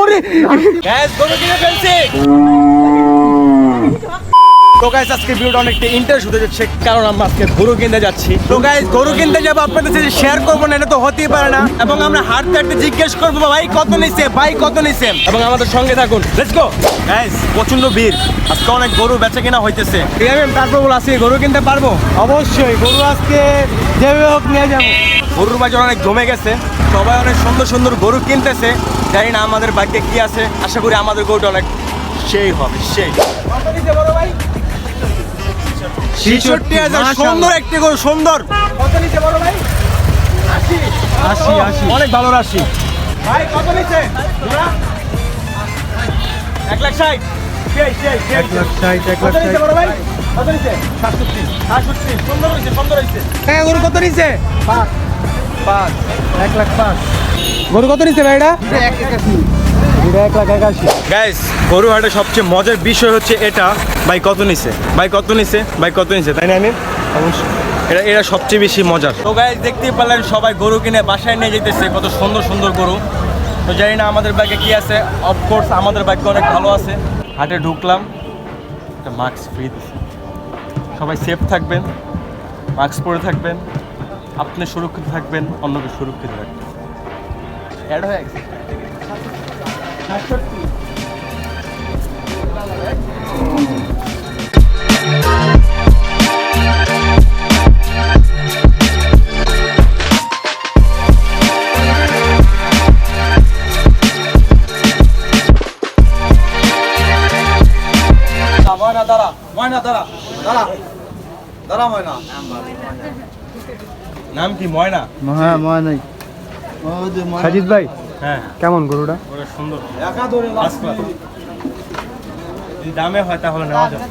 ওরে! গ্যাস গরু কিনে ফেলছি। তো গাইস আজকে ভিডিওটা অনেকটা ইন্টারেস্ট হতে যাচ্ছে কারণ আমরা আজকে গরু কিনতে যাচ্ছি। তো গাইস গরু কিনতে যাব আপনাদের সাথে শেয়ার করব না এটা তো হতেই পারে না। এবং আমরা হাঁটতে হাঁটতে জিজ্ঞেস করব ভাই কত নিছে? ভাই কত নিছে? এবং আমাদের সঙ্গে থাকুন। লেটস গো গাইস প্রচণ্ড ভিড়। আজকে অনেক গরু বেচা কিনা হইতেছে। ঠিক আছে তারপর বল আজকে গরু কিনতে পারব? অবশ্যই গরু আজকে যেভাবে হোক নিয়ে যাব। গরুর বাজার অনেক জমে গেছে। সবাই অনেক সুন্দর সুন্দর গরু কিনতেছে। জানি না আমাদের বাড়িতে কি আছে। আশা করি আমাদের গরুটা অনেক সেই হবে সেই। ছিষট্টি হাজার সুন্দর একটি গরু সুন্দর। কত নিচে বড় ভাই? আশি। আশি, আশি। অনেক ভালো রাশি। ভাই কত নিচে? এক লাখ ষাট। সেই সেই সেই। এক লাখ ষাট এক লাখ ষাট। বড় ভাই? কত নিচে? সাতষট্টি। সাতষট্টি। সুন্দর হয়েছে সুন্দর হয়েছে টাকা গরু কত নিচ্ছে পাঁচ। পাঁচ। এক লাখ পাঁচ। গরু কত নিচ্ছে ভাই এটা? এক লাখ একাশি। গাইস গরু হাটে সবচেয়ে মজার বিষয় হচ্ছে এটা। ভাই কত নিছে? ভাই কত নিছে? ভাই কত নিছে? তাই না আমি অবশ্যই। এটা এটা সবচেয়ে বেশি মজার। তো গাইস দেখতেই পারলেন সবাই গরু কিনে বাসায় নিয়ে যেতেছে কত সুন্দর সুন্দর গরু। তো জানি না আমাদের ব্যাগে কি আছে। অফকোর্স আমাদের ব্যাগে অনেক ভালো আছে। হাটে ঢুকলাম। একটা মাস্ক ফ্রি সবাই সেফ থাকবেন। মাস্ক পরে থাকবেন। আপনি সুরক্ষিত থাকবেন অন্যকে সুরক্ষিত রাখবেন। অ্যাড হয়ে গেছে। নাম কি ময়না? হ্যাঁ মহানাই সাজিদ ভাই হ্যাঁ। কেমন গরুটা? সুন্দর। একা ধরে যদি দামে হয় তাহলে নেওয়া যাবে।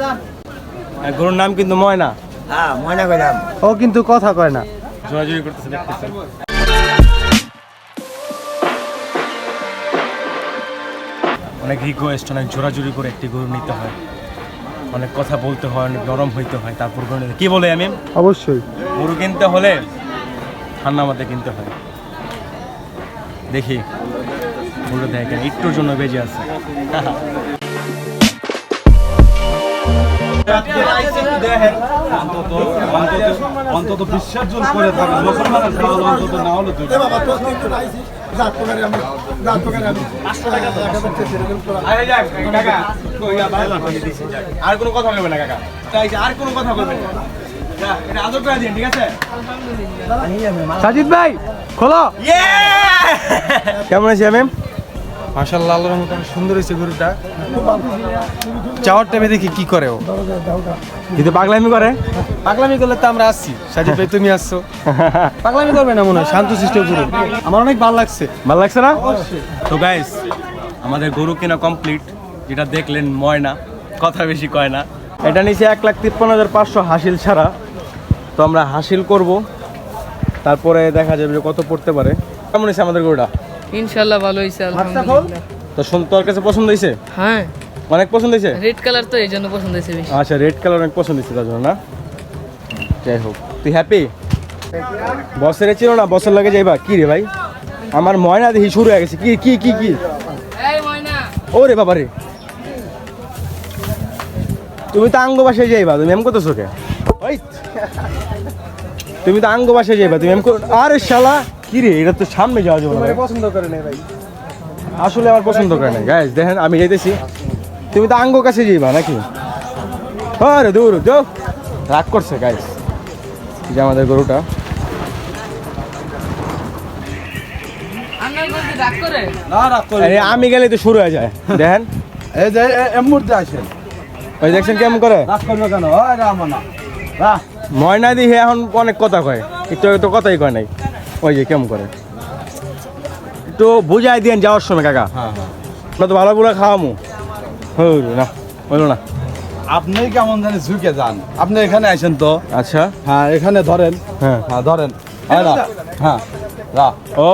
গরুর নাম কিন্তু ময়না। হ্যাঁ ময়না কইলাম ও কিন্তু কথা কয় না। জোরাজুরি করতেছে দেখতেছে। অনেক রিকোয়েস্ট অনেক জোরাজুরি করে একটি গরু নিতে হয়। অনেক কথা বলতে হয় অনেক নরম হইতে হয় তারপর কি বলে আমি? অবশ্যই। গরু কিনতে হলে ঠান্ডা মাথায় কিনতে হয়। দেখি গরু দেখেন একটুর জন্য বেজে আছে। অন্তত অন্তত অন্তত বিশ্বাস জন করে থাকে মুসলমানের তাহলে অন্তত না হলে দুই আর কোনো কথা বলবে না কাকা তাই আর কোনো কথা বলবেন না সাজিদ ভাই খোলো। কেমন আছে ম্যাম মাশাল্লাহ আল্লাহর মতো সুন্দর হয়েছে গরুটা। চাওয়ার টাইমে দেখি কি করে ও। কিন্তু পাগলামি করে? পাগলামি করলে তো আমরা আসছি সাজিদ ভাই তুমি আসছো পাগলামি করবে না মনে হয় শান্ত সৃষ্ট গরু। আমার অনেক ভালো লাগছে। ভালো লাগছে না? তো গাইস আমাদের গরু কেনা কমপ্লিট যেটা দেখলেন ময়না। কথা বেশি কয় না। এটা নিচে এক লাখ তিপ্পান্ন হাজার পাঁচশো হাসিল ছাড়া। তো আমরা হাসিল করব। তারপরে দেখা যাবে যে কত পড়তে পারে। কেমন হয়েছে আমাদের গরুটা? ইনশাল্লাহ ভালো হয়েছে আলহামদুলিল্লাহ। তো শুন তোর কাছে পছন্দ হয়েছে হ্যাঁ। অনেক পছন্দ হয়েছে রেড কালার তো এই জন্য পছন্দ হয়েছে বেশি। আচ্ছা রেড কালার অনেক পছন্দ হয়েছে তার জন্য না? যাই হোক তুই হ্যাপি বসের ছিল না বসের লাগে যাইবা। কি রে ভাই? আমার ময়না দেখি শুরু হয়ে গেছে। কি কি কি কি? এই ময়না। ওরে বাবা রে। তুমি তো আঙ্গ বাসায় যাইবা তুমি এম করতেছো কে? ওই। তুমি তো আঙ্গ বাসায় যাইবা তুমি এম আরে শালা! কি রে এটা তো সামনে যাওয়া যাবে না পছন্দ করে নাই ভাই। আসলে আমার পছন্দ করে না গাইজ দেখেন আমি যাইতেছি। তুমি তো আঙ্গ কাছে যাইবা নাকি? আরে দূর যাও রাগ করছে গাইজ যে আমাদের গরুটা। না আমি গেলে তো শুরু হয়ে যায়। দেখেন। এই যে এম মুহূর্তে আসেন। ওই দেখছেন কেমন করে? না। ময়না দিয়ে এখন অনেক কথা কয়। একটু তো কথাই কয় নাই। ওই যে কেমন করে? একটু বুঝাই দিয়েন যাওয়ার সময় কাকা। হ্যাঁ হ্যাঁ। তো ভালো করে খাওয়ামু। হইল না হইল না। আপনি কেমন জানি ঝুঁকে যান। আপনি এখানে আসেন তো? আচ্ছা। হ্যাঁ এখানে ধরেন। হ্যাঁ। হ্যাঁ ধরেন। হ্যাঁ হ্যাঁ ও।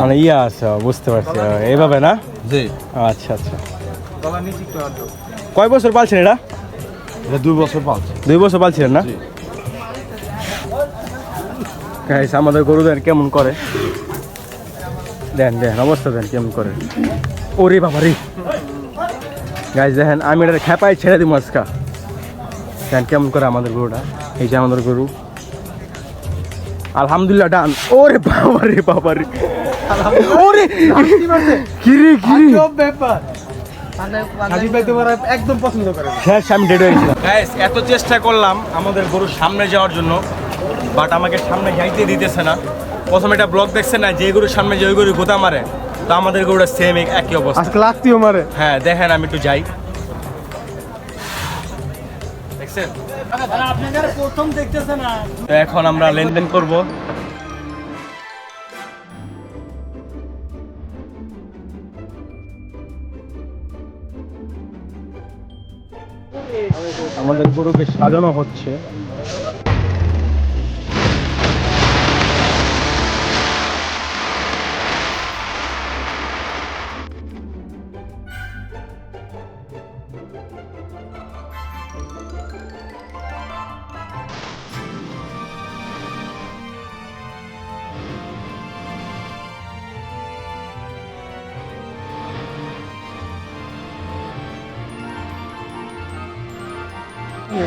মানে ইয়া আছে বুঝতে পারছি। এইভাবে না? জি। আচ্ছা আচ্ছা। কয় বছর পালছেন এটা? দুই বছর পাঁচ দুই বছর পালছিলেন না? Guys, আমাদের গরুদের কেমন করে? দেন দেন অবস্থা দেন কেমন করে। ওরে বাবা রে। গাইজ দেখেন আমি এটা খেপাই ছেড়ে দিব আজকা। দেন কেমন করে আমাদের গরুটা? এই যে আমাদের গরু। আলহামদুলিল্লাহ ডান। ওরে বাবা রে বাবা রে। ওরে! কিরে কিরে? সব ব্যাপার। সাজিদ ভাই তোমার একদম পছন্দ করে শেষ আমি ডেড হয়েছিলাম গাইস এত চেষ্টা করলাম আমাদের গরুর সামনে যাওয়ার জন্য। বাট আমাকে সামনে যাইতে দিতেছে না। প্রথমে একটা ব্লগ দেখছে না যে গরুর সামনে যে গরু গোতা মারে তো আমাদের গরুটা সেম একই অবস্থা। আজকে লাগতিও মারে। হ্যাঁ দেখেন আমি একটু যাই। দেখছেন? প্রথম দেখতেছে না তো এখন আমরা লেনদেন করব। আমাদের গরুকে সাজানো হচ্ছে।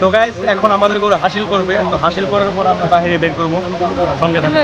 তো গাইস এখন আমাদের গরু হাসিল করবে। তো হাসিল করার পর আমরা বাইরে বের করব। সঙ্গে থাকবে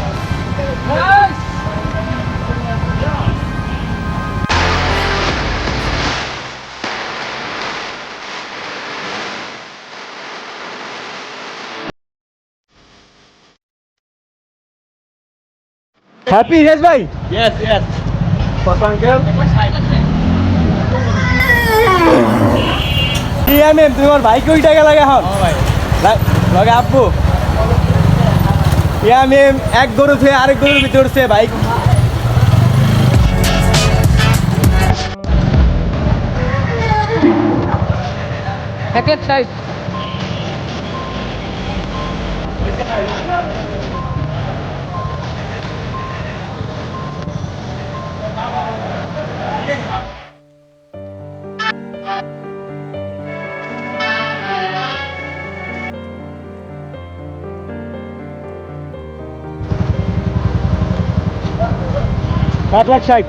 হ্যাপি রেস ভাই ইয়েস ইয়েস কত আঙ্কেল কি আমি তোমার ভাইকে ওই টাকা লাগে এখন? লাগে আব্বু? ইয়া মেম এক গরু থেকে আরেক গরুর ভিতর উঠছে বাইক এক এক লাখ ষাট